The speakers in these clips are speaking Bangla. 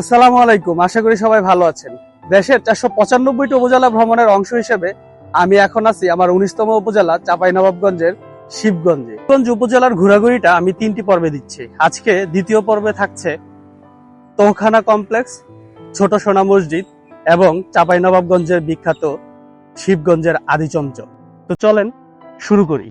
আসসালামু আলাইকুম, আশা করি সবাই ভালো আছেন। দেশের চারশো পঁচানব্বইটি উপজেলা ভ্রমণের অংশ হিসেবে আমি এখন আছি আমার উনিশতম উপজেলা, চাঁপাইনবাবগঞ্জের শিবগঞ্জে। শিবগঞ্জ উপজেলার ঘোরাঘুরিটা আমি তিনটি পর্বে দিচ্ছি। আজকে দ্বিতীয় পর্বে থাকছে তোহখানা কমপ্লেক্স, ছোট সোনা মসজিদ এবং চাঁপাইনবাবগঞ্জের বিখ্যাত শিবগঞ্জের আদিচমচ তো চলেন শুরু করি।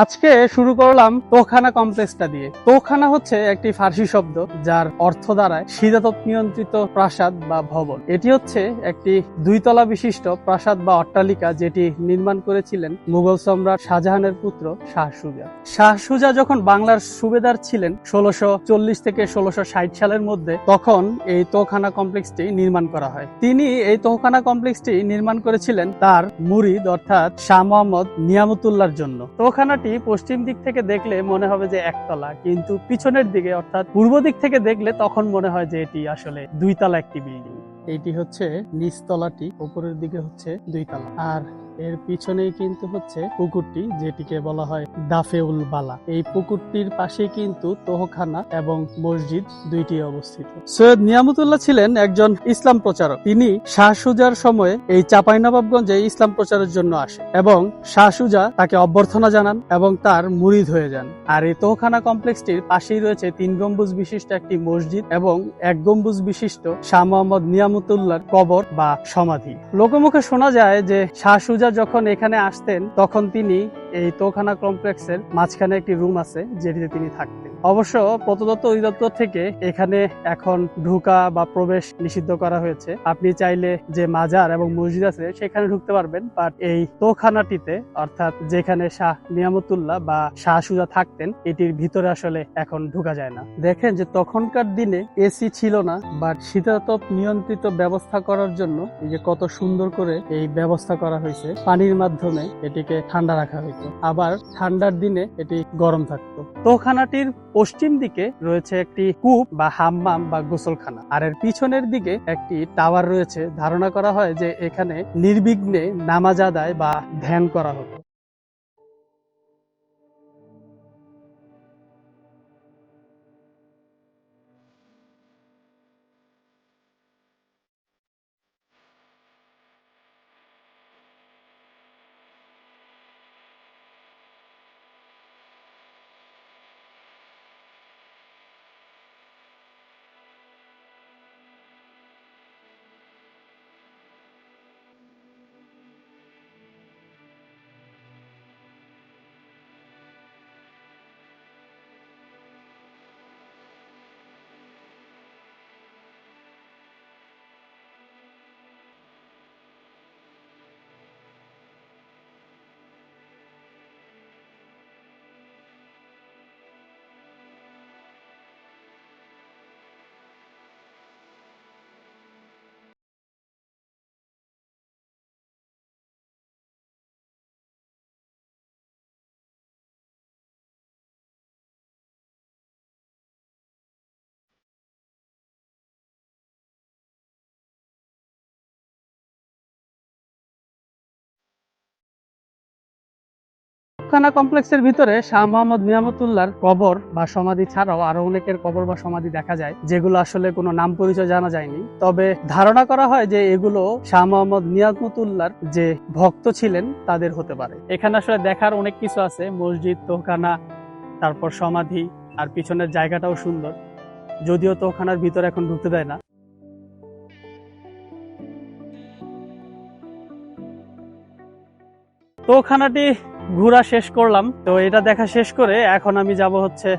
আজকে শুরু করলাম তোখানা কমপ্লেক্সটা দিয়ে। তোখানা হচ্ছে একটি ফার্সি শব্দ যার অর্থ দাঁড়ায় শীতাতপ নিয়ন্ত্রিত প্রাসাদ বা ভবন। এটি হচ্ছে একটি দুইতলা বিশিষ্ট প্রাসাদ বা অট্টালিকা যেটি নির্মাণ করেছিলেন মুঘল সম্রাট শাহজাহানের পুত্র শাহ সুজা। শাহ সুজা যখন বাংলার সুবেদার ছিলেন ষোলোশো চল্লিশ থেকে ষোলোশো ষাট সালের মধ্যে, তখন এই তোখানা কমপ্লেক্সটি নির্মাণ করা হয়। তিনি এই তোখানা কমপ্লেক্সটি নির্মাণ করেছিলেন তার মুরিদ অর্থাৎ শাহ মোহাম্মদ নিয়ামতুল্লাহর জন্য। তোখানাটি পশ্চিম দিক থেকে দেখলে মনে হবে যে একতলা, কিন্তু পিছনের দিকে, অর্থাৎ পূর্ব দিক থেকে দেখলে তখন মনে হয় যে এটি আসলে দুইতলা একটি বিল্ডিং। এইটি হচ্ছে নিচতলাটি, ওপরের দিকে হচ্ছে দুইতলা। আর এর পিছনেই কিন্তু হচ্ছে পুকুরটি, যেটিকে বলা হয় দাফেউল বালা। এই পুকুরটির পাশে কিন্তু তোহখানা এবং মসজিদ দুইটি অবস্থিত। সৈয়দ নিয়ামতুল্লাহ ছিলেন একজন ইসলাম প্রচারক। তিনি শাহ সুজার সময়ে এই চাঁপাইনবাবগঞ্জে ইসলাম প্রচারের জন্য আসে এবং শাহ সুজা তাকে অভ্যর্থনা জানান এবং তার মুরিদ হয়ে যান। আর এই তোহখানা কমপ্লেক্সটির পাশেই রয়েছে তিন গম্বুজ বিশিষ্ট একটি মসজিদ এবং এক গম্বুজ বিশিষ্ট শাহ মোহাম্মদ নিয়ামতুল্লাহর কবর বা সমাধি। লোকমুখে শোনা যায় যে শাহ সুজা যখন এখানে আসতেন, তখন তিনি এই তোখানা কমপ্লেক্সের মাঝখানে একটি রুম আছে, যেটিতে তিনি থাকতেন। অবশ্য প্রতদত্ত অধিদপ্তর থেকে এখানে এখন ঢুকা বা প্রবেশ নিষিদ্ধ করা হয়েছে। আপনি চাইলে যে মাজার এবং মসজিদ আছে সেখানে ঢুকতে পারবেন বাট এই তোখানাটিতে, অর্থাৎ যেখানে শাহ নিয়ামতুল্লাহ বা শাহ সুজা থাকতেন, এটির ভিতরে আসলে এখন ঢুকা যায় না। দেখেন যে তখনকার দিনে এসি ছিল না বাট শীতাতপ নিয়ন্ত্রিত ব্যবস্থা করার জন্য এই যে কত সুন্দর করে এই ব্যবস্থা করা হয়েছে, পানির মাধ্যমে এটিকে ঠান্ডা রাখা হইতো আবার ঠান্ডার দিনে এটি গরম থাকতো। তোখানাটির পশ্চিম দিকে রয়েছে একটি কূপ বা হাম্মাম বা গোসলখানা। আর এর পিছনের দিকে একটি টাওয়ার রয়েছে। ধারণা করা হয় যে এখানে নির্বিঘ্নে নামাজ আদায় বা ধ্যান করা হতো। খানা কমপ্লেক্সের ভিতরে শাহ মোহাম্মদ নিয়ামতুল্লাহর কবর বা সমাধি ছাড়াও আরও অনেকের কবর বা সমাধি দেখা যায়, যেগুলো আসলে কোনো নাম পরিচয় জানা যায়নি। তবে ধারণা করা হয় যে এগুলো শাহ মোহাম্মদ নিয়ামতুল্লাহর যে ভক্ত ছিলেন, তাদের হতে পারে। এখানে আসলে দেখার অনেক কিছু আছে, মসজিদ তোখানা তারপর সমাধি, আর পিছনের জায়গাটাও সুন্দর। যদিও তোখানার ভিতরে এখন ঢুকতে দেয় না। তোহখানাটি ঘোরা শেষ করলাম। তো এটা দেখা শেষ করে এখন আমি যাব হচ্ছে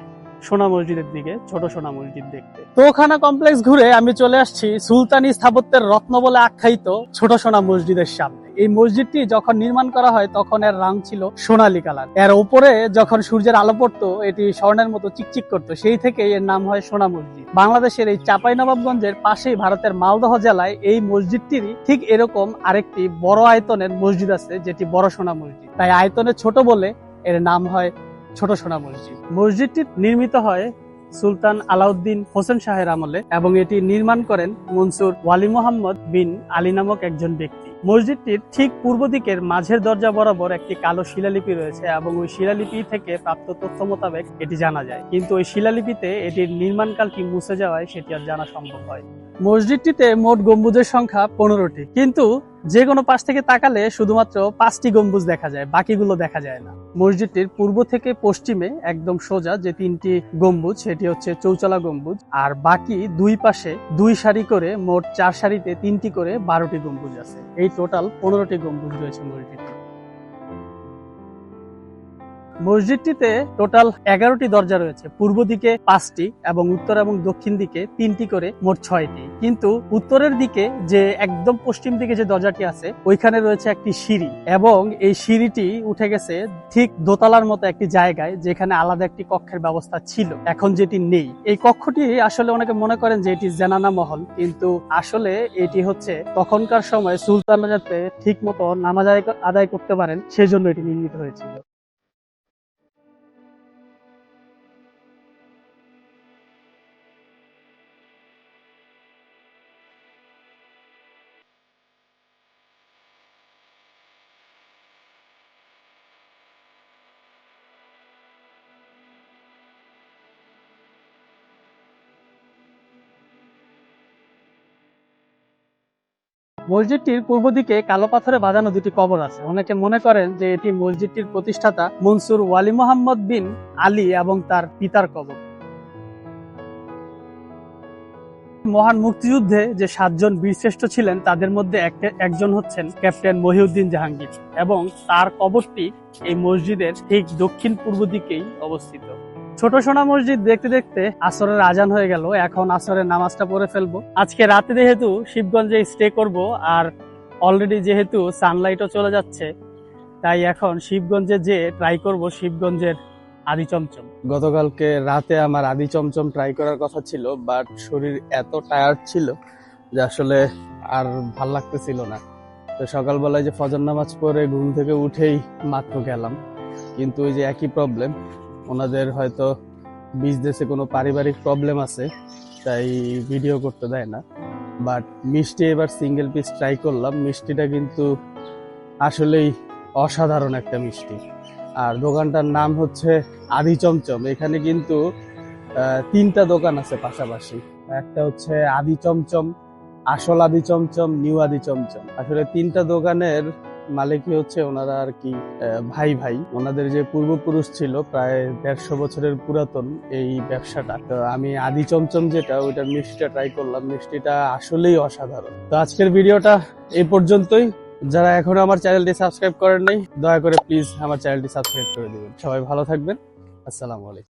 সোনা মসজিদের দিকে, ছোট সোনা মসজিদ দেখতে। তোখানা কমপ্লেক্স ঘুরে আমি চলে আসছি সুলতানি স্থাপত্যের রত্ন বলে আখ্যায়িত ছোট সোনা মসজিদের সামনে। এই মসজিদটি যখন নির্মাণ করা হয়, তখন এর রং ছিল সোনালী কালার। এর উপরে যখন সূর্যের আলো পড়তো, এটি স্বর্ণের মতো চিকচিক করতো। সেই থেকে এর নাম হয় সোনা মসজিদ। বাংলাদেশের এই চাপাই নবাবগঞ্জের পাশেই ভারতের মালদহ জেলায় এই মসজিদটিরই ঠিক এরকম আরেকটি বড় আয়তনের মসজিদ আছে, যেটি বড় সোনা মসজিদ। তাই আয়তনে ছোট বলে এর নাম হয় ছোট সোনা মসজিদ। মসজিদটি নির্মিত হয় সুলতান আলাউদ্দিন হোসেন শাহের আমলে এবং এটি নির্মাণ করেন মনসুর ওয়ালি মোহাম্মদ বিন আলী নামক একজন ব্যক্তি। মসজিদটির ঠিক পূর্ব দিকের মাঝের দরজা বরাবর একটি কালো শিলালিপি রয়েছে এবং ওই শিলালিপি থেকে প্রাপ্ত তথ্য মোতাবেক এটি জানা যায়। কিন্তু ওই শিলালিপিতে এটির নির্মাণকাল কি মুছে যাওয়ায় সেটি আর জানা সম্ভব হয়। মসজিদটিতে মোট গম্বুজের সংখ্যা পনেরোটি। কিন্তু যে কোনো পাশ থেকে তাকালে শুধুমাত্র পাঁচটি গম্বুজ দেখা যায়, বাকিগুলো দেখা যায় না। মসজিদটির পূর্ব থেকে পশ্চিমে একদম সোজা যে তিনটি গম্বুজ, সেটি হচ্ছে চৌচলা গম্বুজ, আর বাকি দুই পাশে দুই সারি করে, মোট চার সারিতে তিনটি করে বারোটি গম্বুজ আছে। এই টোটাল পনেরোটি গম্বুজ রয়েছে মসজিদটি মসজিদটিতে টোটাল এগারোটি দরজা রয়েছে। পূর্ব দিকে পাঁচটি এবং উত্তর এবং দক্ষিণ দিকে তিনটি করে মোট ছয়টি। কিন্তু উত্তরের দিকে যে একদম পশ্চিম দিকে যে দরজাটি আছে, ওইখানে রয়েছে একটি সিঁড়ি এবং এই সিঁড়িটি উঠে গেছে ঠিক দোতলার মতো একটি জায়গায় যেখানে আলাদা একটি কক্ষের ব্যবস্থা ছিল। এখন যেটি নেই। এই কক্ষটি আসলে অনেকে মনে করেন যে এটি জেনানা মহল, কিন্তু আসলে এটি হচ্ছে তখনকার সময় সুলতানরা যাতে ঠিক মতো নামাজ আদায়- আদায় করতে পারেন, সেজন্য এটি নির্মিত হয়েছিল। মসজিদটির পূর্ব দিকে কালো পাথরে বাঁধানো দুটি কবর আছে। অনেকে মনে করেন যে এটি মসজিদটির প্রতিষ্ঠাতা মনসুর ওয়ালি মোহাম্মদ বিন আলী এবং তার পিতার কবর। মহান মুক্তিযুদ্ধে যে সাতজন বীরশ্রেষ্ঠ ছিলেন, তাদের মধ্যে একজন হচ্ছেন ক্যাপ্টেন মহিউদ্দিন জাহাঙ্গীর এবং তার কবরটি এই মসজিদের ঠিক দক্ষিণ পূর্ব দিকেই অবস্থিত। ছোট সোনা মসজিদ দেখতে দেখতে আসরের আজান হয়ে গেল। এখন আসরের নামাজটা পড়ে ফেলব। আজকে রাতে যেহেতু শিবগঞ্জে স্টে করব আর অলরেডি যেহেতু সানলাইটও চলে যাচ্ছে, তাই এখন শিবগঞ্জে যে ট্রাই করব শিবগঞ্জের আদি চমচম। গতকালকে রাতে আমার আদি চমচম ট্রাই করার কথা ছিল বাট শরীর এত টায়ার্ড ছিল যে আসলে আর ভালো লাগতেছিল না। তো সকালবেলায় যে ফজর নামাজ পরে ঘুম থেকে উঠেই মাত্র গেলাম। কিন্তু ওই যে একই প্রবলেম ওনাদের হয়তো বিজনেসে কোনো পারিবারিক প্রবলেম আছে, তাই ভিডিও করতে দেয় না। বাট মিষ্টি এবার সিঙ্গেল পিস ট্রাই করলাম। মিষ্টিটা কিন্তু আসলেই অসাধারণ একটা মিষ্টি। আর দোকানটার নাম হচ্ছে আদি চমচম। এখানে কিন্তু তিনটা দোকান আছে পাশাপাশি। একটা হচ্ছে আদি চমচম, আসল আদি চমচম নিউ আদি চমচম। আসলে তিনটা দোকানের মালিকই হচ্ছে ওনারা আর কি ভাই ভাই। ওনাদের যে পূর্বপুরুষ ছিল প্রায় দেড়শো বছরের পুরাতন এই ব্যবসাটা। তো আমি আদি চমচম যেটা, ওইটার মিষ্টিটা ট্রাই করলাম। মিষ্টিটা আসলেই অসাধারণ। তো আজকের ভিডিওটা এই পর্যন্তই। যারা এখনও আমার চ্যানেলটি সাবস্ক্রাইব করেন নাই, দয়া করে প্লিজ আমার চ্যানেলটি সাবস্ক্রাইব করে দিবেন। সবাই ভালো থাকবেন। আসসালামু আলাইকুম।